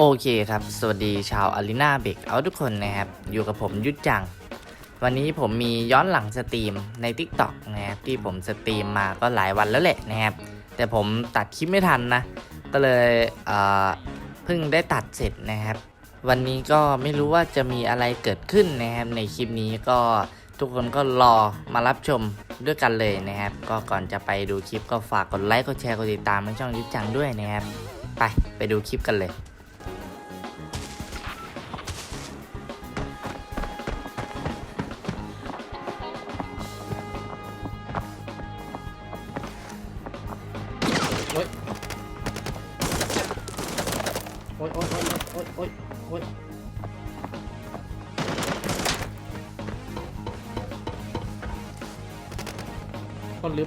โอเคครับ สวัสดีชาวอารีนาเบกเอาทุกคนนะครับ อยู่กับผมยุทธจัง วันนี้ผมมีย้อนหลังสตรีมใน Tik t o อกนะครับที่ผมสตรีมมาก็หลายวันแล้วแหละนะครับ แต่ผมตัดคลิปไม่ทันนะ ก็เลยเอ่อเพิ่งได้ตัดเสร็จนะครับ วันนี้ก็ไม่รู้ว่าจะมีอะไรเกิดขึ้นนะครับในคลิปนี้ก็ทุกคนก็รอมารับชมด้วยกันเลยนะครับ ก็ก่อนจะไปดูคลิปก็ฝากกดไลค์กดแชร์กดติดตามให้ช่องยุทธจังด้วยนะครับ ไปไปดูคลิปกันเลย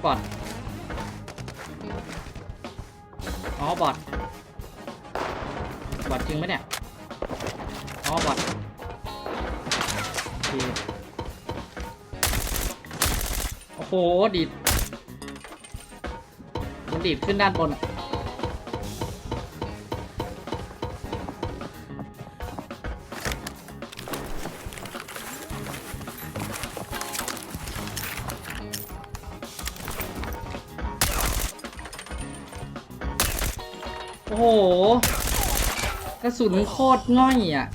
ก่อนอ๋อบอดบอดจริงไหมเนี่ยอ๋อบอดโอเคโอ้โหดีดมันดีดขึ้นด้านบนอะ กระสุนโคตรง่อยอะ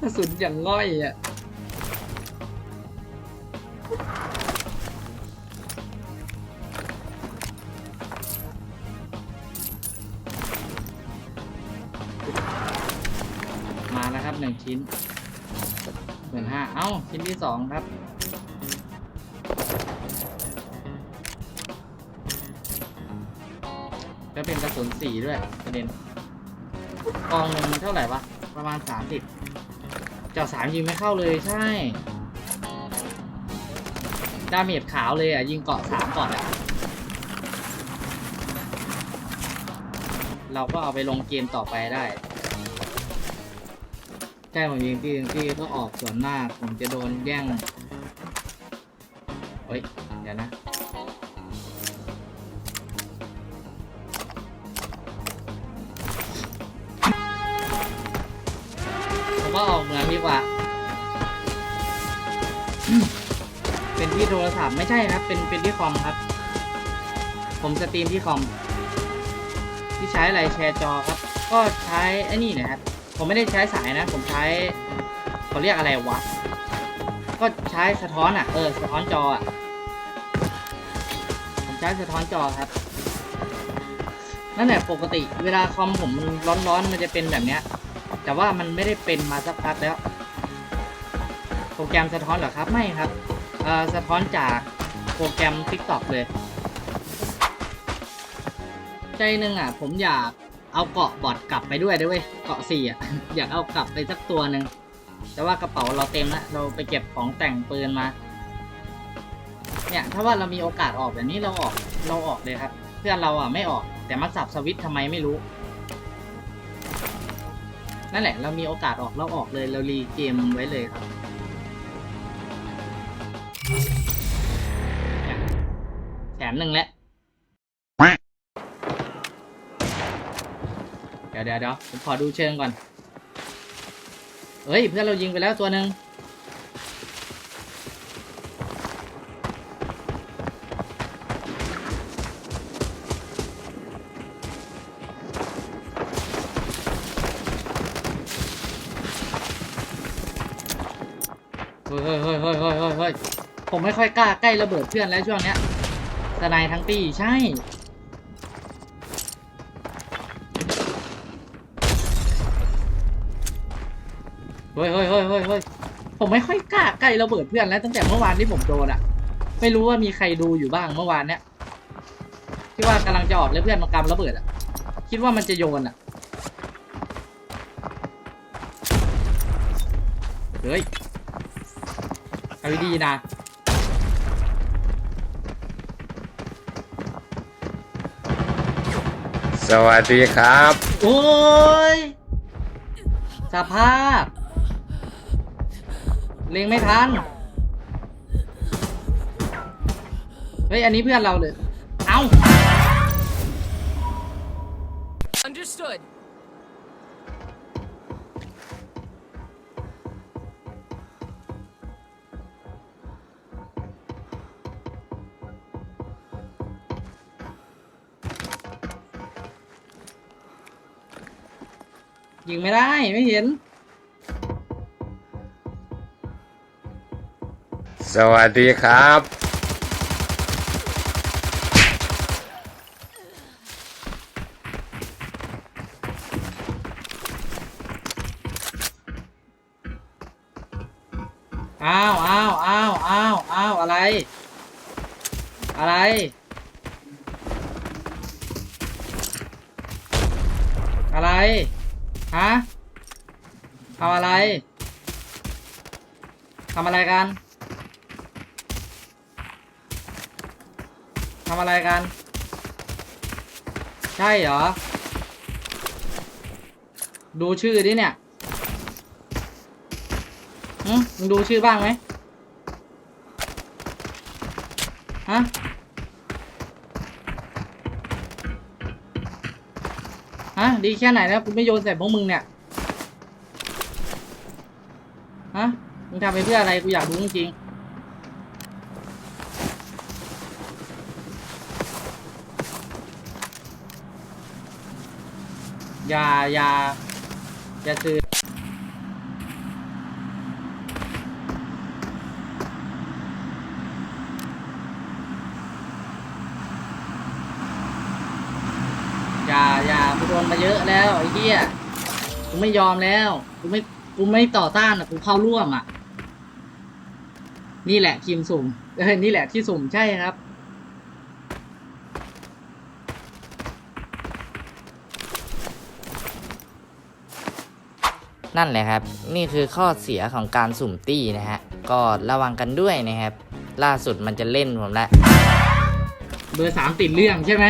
กระสุนอย่างง่อยอะ มาแล้วครับหนึ่งชิ้นหมื่นห้าเอ้าชิ้นที่สองครับ ก็เป็นกระสุนสีด้วยประเด็นกองหนึ่งเท่าไหร่วะ ประมาณสามสิบเจาะสามยิงไม่เข้าเลยใช่ ดาเมจขาวเลยอะ ยิงเกาะสามก่อนอะ เราก็เอาไปลงเกมต่อไปได้ใช่ผมยิงที่ที่ก็ออกส่วนมากผมจะโดนแย่งเฮ้ย เดี๋ยวนะ เหนืองดีกว่า เป็นที่โทรศัพท์ไม่ใช่ครับ เป็นเป็นที่คอมครับ ผมสตรีมที่คอม ที่ใช้อะไรแชร์จอครับ ก็ใช้ไอ้นี่นะครับ ผมไม่ได้ใช้สายนะ ผมใช้เขาเรียกอะไรวะ ก็ใช้สะท้อนอะ เออ สะท้อนจออะ ผมใช้สะท้อนจอครับ นั่นแหละปกติ เวลาคอมผมมันร้อนๆ มันจะเป็นแบบเนี้ย แต่ว่ามันไม่ได้เป็นมาสักพักแล้ว โปรแกรมสะท้อนเหรอครับ ไม่ครับสะท้อนจากโปรแกรม TikTok เลย ใจหนึ่งอะ ผมอยากเอาเกาะบอดกลับไปด้วยด้วยเวยเกาะสี่อะ อยากเอากลับไปสักตัวหนึ่งแต่ว่ากระเป๋าเราเต็มแล้วเราไปเก็บของแต่งปืนมา เนี่ย ถ้าว่าเรามีโอกาสออกแบบนี้เราออกเราออกเลยครับ เพื่อนเราอะไม่ออก แต่มาสับสวิตช์ทำไมไม่รู้ นั่นแหละ เรามีโอกาสออกเราออกเลย เรารีเกมไว้เลยครับแถมหนึ่งแล้วเดี๋ยวเดี๋ยวเดี๋ยวผมขอดูเชิงก่อน เฮ้ย เพื่อนเรายิงไปแล้วตัวหนึ่ง เฮ้ยเฮ้ยเฮ้ยเฮ้ยเฮ้ยเฮ้ยเฮ้ยผมไม่ค่อยกล้าใกล้ระเบิดเพื่อนแล้วช่วงเนี้ยสไนทั้งตีใช่เฮ้ยเฮ้ยเฮ้ยเฮ้ยเฮ้ยผมไม่ค่อยกล้าใกล้ระเบิดเพื่อนแล้วตั้งแต่เมื่อวานที่ผมโดนอะไม่รู้ว่ามีใครดูอยู่บ้างเมื่อวานเนี้ยที่ว่ากำลังจะออกแล้วเพื่อนมากำระเบิดอะคิดว่ามันจะโยนอะเฮ้ย เอาดีๆนะ สวัสดีครับ โอ้ยสภาพ เล็งไม่ทัน เฮ้ย อันนี้เพื่อนเราเลย เอ้า Under Understood. ยิงไม่ได้ไม่เห็น สวัสดีครับ อ้าวอ้าวอ้าวอ้าวอ้าวอะไร อะไร อะไร ฮะทำอะไรทำอะไรกันทำอะไรกัน ใช่เหรอ ดูชื่อดิเนี่ยหืมมึงดูชื่อบ้างไหมฮะ ฮะดีแค่ไหนนะกูไม่โยนใส่พวกมึงเนี่ยฮะมึงทำไปเพื่ออะไรกูอยากรู้จริงอย่าอย่าอย่าสื่อ อย่าอย่ากูโดนมา เยอะแล้วไอ้เหี้ยกูไม่ยอมแล้วกูไม่กูไม่ต่อต้านอะกูเข้าร่วมอะ นี่แหละทีมสุ่มเออนี่แหละที่สุ่มใช่ครับนั่นแหละครับ นี่คือข้อเสียของการสุ่มตี้นะฮะ ก็ระวังกันด้วยนะครับ ล่าสุดมันจะเล่นผมละ เบอร์สามติดเรื่องใช่ไหม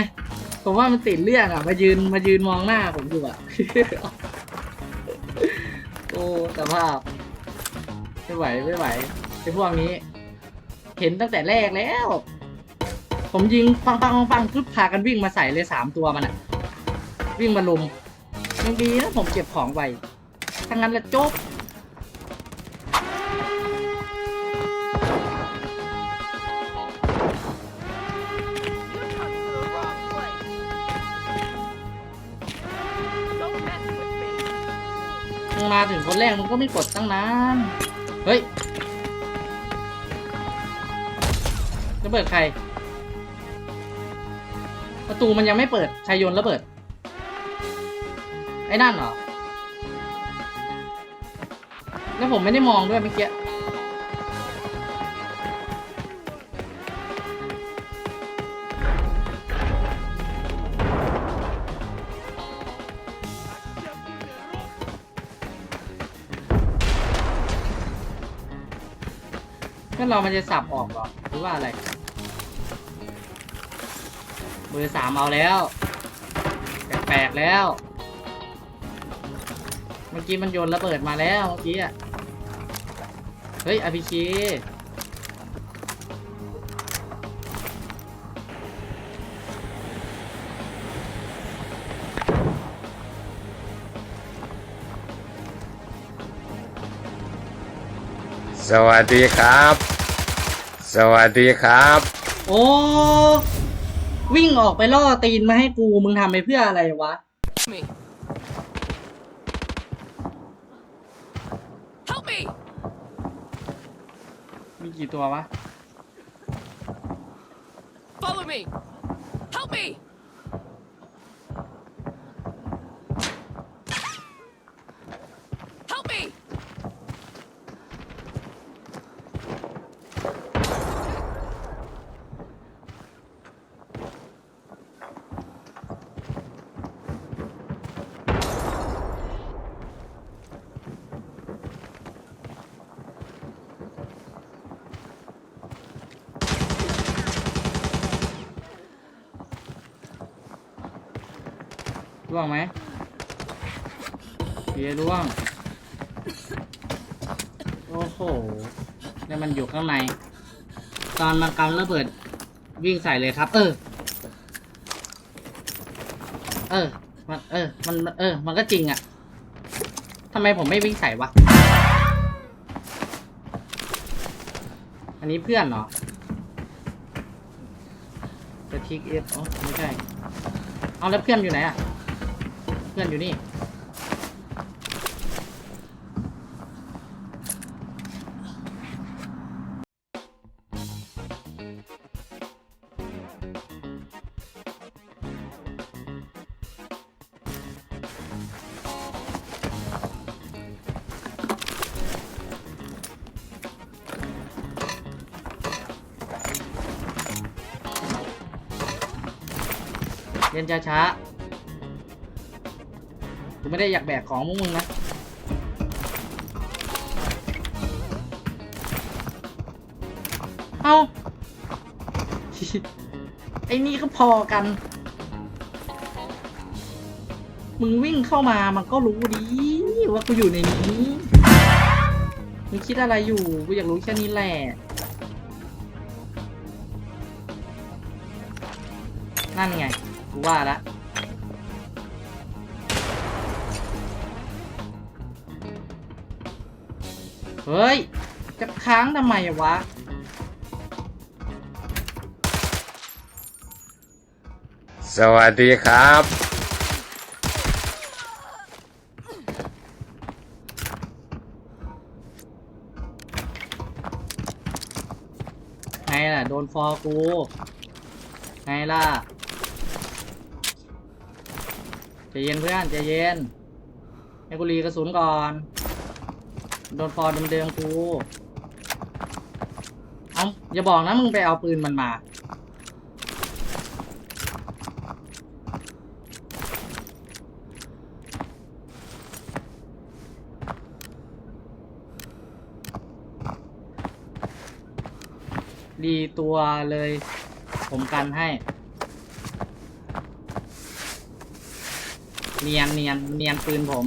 ผมว่ามันติดเรื่องอะ มายืนมายืนมองหน้าผมอยู่อะ โอ้สภาพไม่ไหวไม่ไหวไอ้พวกนี้ เห็นตั้งแต่แรกแล้ว ผมยิงปังปังปังปังปุ๊บพากันวิ่งมาใส่เลยสามตัวมันอะ วิ่งมาลุมยังดีนะผมเก็บของไว้ถ้างั้นละจบ มาถึงคนแรกมึงก็ไม่กดตั้งนาน เฮ้ยระเบิดใคร ประตูมันยังไม่เปิดชายยนระเบิด ไอ้นั่นเหรอ แล้วผมไม่ได้มองด้วยเมื่อกี้ เรามันจะสับออกเหรอหรือว่าอะไรเบอร์สามเอาแล้วแปลกๆแล้ว เมื่อกี้มันโยนระเบิดมาแล้วเมื่อกี้อะเฮ้ยอภิชีสวัสดีครับ สวัสดีครับ โอ้วิ่งออกไปล่อตีนมาให้กูมึงทำไปเพื่ออะไรวะ Me. Help me. มีกี่ตัววะ Follow me. Help me. Help me. วงไหมเบียร์ร่วง โอ้โหนี่มันอยู่ข้างใน ตอนมากำระเบิดวิ่งใส่เลยครับ เออ เออ มัน เออ มัน เออ มันก็จริงอะทำไมผมไม่วิ่งใส่วะ อันนี้เพื่อนเหรอจะทิกเอฟอ๋อไม่ใช่ เอาแล้วเพื่อนอยู่ไหนอะ เพื่อนอยู่นี่เรียนช้าๆ ไม่ได้อยากแบกของพวกมึงนะเอาไอ้นี่ก็พอกัน มึงวิ่งเข้ามามันก็รู้ดีว่ากูอยู่ในนี้ มึงคิดอะไรอยู่ กูอยากรู้แค่นี้แหละ นั่นไง กูว่าละ เฮ้ย จะค้างทำไมวะ สวัสดีครับ ไงล่ะ โดนฟอร์กู ไงล่ะใจเย็นเพื่อนใจเย็นให้กูรีกระสุนก่อน โดนฟอร์เดิมๆกู เอาอย่าบอกนะมึงไปเอาปืนมันมา ดีตัวเลย ผมกันให้ เนียนเนียนเนียนปืนผม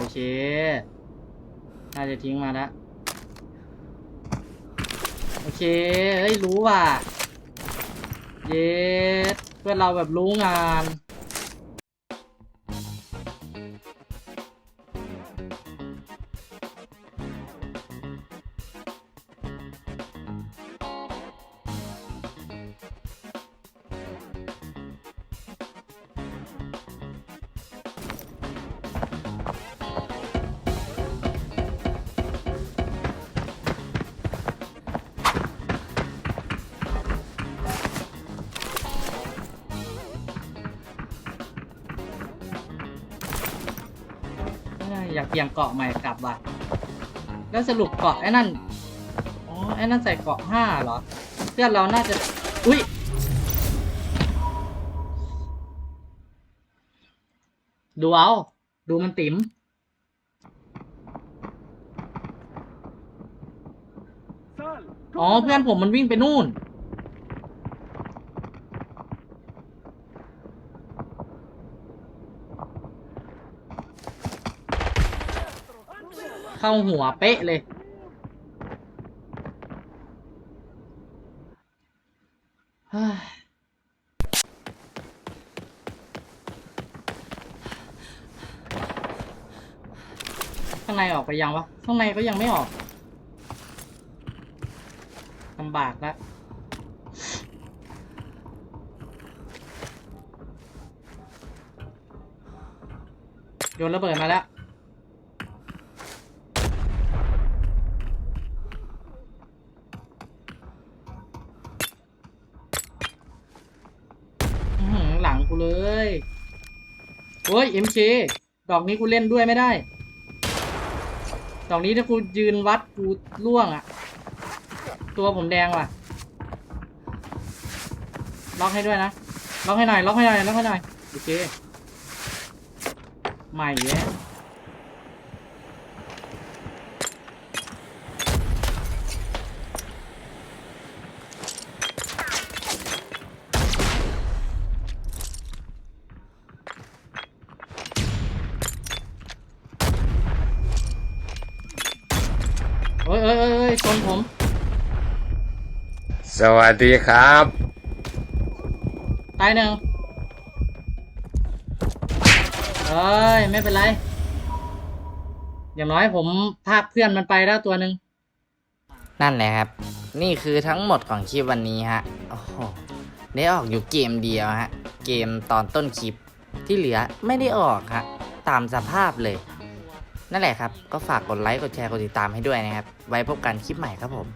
โอเค น่าจะทิ้งมาแล้วโอเค เฮ้ย รู้ว่ะ เยสเพื่อนเราแบบรู้งาน เปลี่ยนเกาะใหม่กลับว่ะแล้วสรุปเกาะไอ้นั่น อ๋อ ไอ้นั่นใส่เกาะห้าเหรอ เพื่อนเราน่าจะ อุ้ย ดูเอา ดูมันติ๋มอ๋อ เพื่อนผมมันวิ่งไปนู่น เข้าหัวเป๊ะเลยเฮ้ยข้างในออกไปยังวะ ข้างในก็ยังไม่ออกลำบากแล้วโยนระเบิดมาแล้ว อื้อหือหลังกูเลย โอ้ย MK ดอกนี้กูเล่นด้วยไม่ได้ ดอกนี้ถ้ากูยืนวัดกูล่วงอะตัวผมแดงว่ะ ล็อกให้ด้วยนะ ล็อกให้หน่อย ล็อกให้หน่อย ล็อกให้หน่อย โอเค ใหม่แล้ว อ้ยเอ้ยเอ้ยเอ้ยชนผม สวัสดีครับ ตายหนึ่งเอ้ย ไม่เป็นไร อย่างน้อยผมพากเพื่อนมันไปแล้วตัวหนึ่งนั่นแหละครับ นี่คือทั้งหมดของคลิปวันนี้ฮะ โอ้โห ได้ออกอยู่เกมเดียวฮะ เกมตอนต้นคลิปที่เหลือไม่ได้ออกฮะ ตามสภาพเลย นั่นแหละครับ ก็ฝากกดไลค์ กดแชร์ กดติดตามให้ด้วยนะครับ ไว้พบกันคลิปใหม่ครับผม